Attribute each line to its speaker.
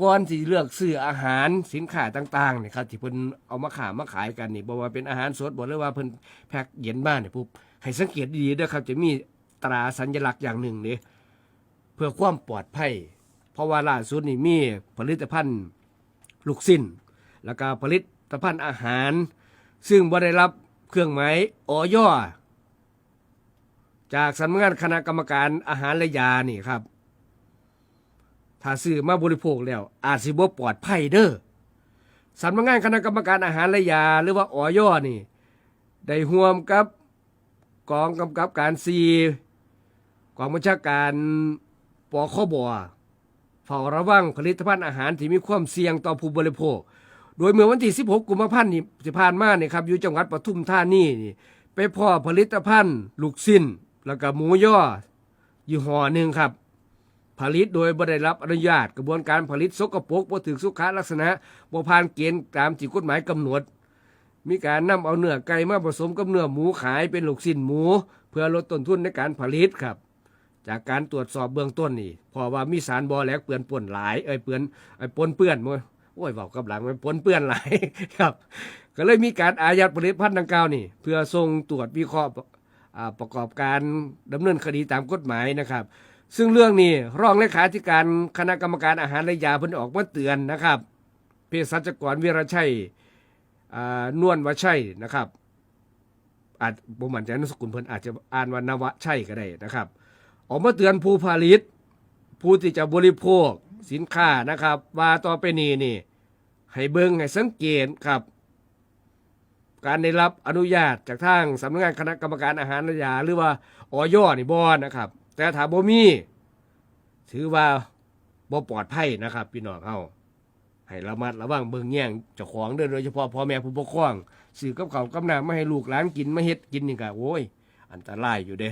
Speaker 1: ก่อนที่เลือกซื้ออาหารสินค้าต่างๆเนี่ยครับที่เพิ่นเอามาขายมาขายกันนี่บ่ว่าเป็นอาหารสดบ่หรือว่าเพิ่นแพ็คเย็นมานเนี่ยปุ๊บให้สังเกตดีๆเด้อครับ จะมีตราสัญลักษณ์อย่างหนึ่งเนี่ยเพื่อความปลอดภัย เพราะว่าล่าสุดนี่มีผลิตภัณฑ์ลูกสิ้น แล้วก็ผลิตภัณฑ์อาหาร ซึ่งบ่ได้รับเครื่องหมายออยจากสำนักงานคณะกรรมการอาหารและยานี่ครับ ถ้าซื้อมาบริโภคแล้ว อาจสิบ่ปลอดภัยเด้อสำนักงานคณะกรรมการอาหารและยา หรือว่าออยนี่ ได้ร่วมกับกองกำกับการซีกองบัญชาการปคบเฝ้าระวังผลิตภัณฑ์อาหารที่มีความเสี่ยงต่อผู้บริโภค โดยเมื่อวันที่ 16 กุมภาพันธ์นี่ที่ผ่านมาเนี่ยครับอยู่จังหวัดปทุมธานีนี่ไปพ่อผลิตภัณฑ์ ลูกสิ้น แล้วก็หมูย่อยี่ห้อหนึ่งครับ ผลิตโดยบ่ได้รับอนุญาตกระบวนการผลิตสกปรกบ่ถึงสุขลักษณะบ่ผ่านเกณฑ์ตามที่กฎหมายกำหนด มีการนำเอาเนื้อไก่มาผสมกับเนื้อหมูขายเป็นลูกสิ้นหมู เพื่อลดต้นทุนในการผลิตครับ จากการตรวจสอบเบื้องต้นนี่เพอว่ามีสารบอแหลกเปื้อนป่นหลายเอ้ยเปื้อนไอ้ปนเปื้อนมั้ยโอ้ยเว้ากับหลังมันปนเปื้อนหลายครับ ก็เลยมีการอายัดผลิตภัณฑ์ดังกล่าวนี่ เพื่อส่งตรวจวิเคราะห์ประกอบการดำเนินคดีตามกฎหมายนะครับ ซึ่งเรื่องนี้รองเลขาธิการคณะกรรมการอาหารและยาเพิ่นออกมาเตือนนะครับเภสัชกรวีรชัยนวลวชัยนะครับอาจบ่มั่นใจนสกุลเพิ่นอาจจะอ่านว่านวะชัยก็ได้นะครับ ออกมาเตือนผู้ผลิต ผู้ที่จะบริโภคสินค้านะครับ ว่าต่อไปนี้นี่ ให้เบิ่งให้สังเกตครับ การได้รับอนุญาตจากทางสำนักงานคณะกรรมการอาหารและยาหรือว่าออยนี่บ่นะครับ แต่ถ้าบ่มี ถือว่าบ่ปลอดภัยนะครับ พี่น้องเฮาให้ระมัดระวังเบิ่งแย่งเจ้าของเด้อโดยเฉพาะพ่อแม่ผู้ปกครองสื่อกับเขากับน้ำมาให้ลูกหลานกินมาเฮ็ดกินนี่ก็โอ้ย อันตรายอยู่เด้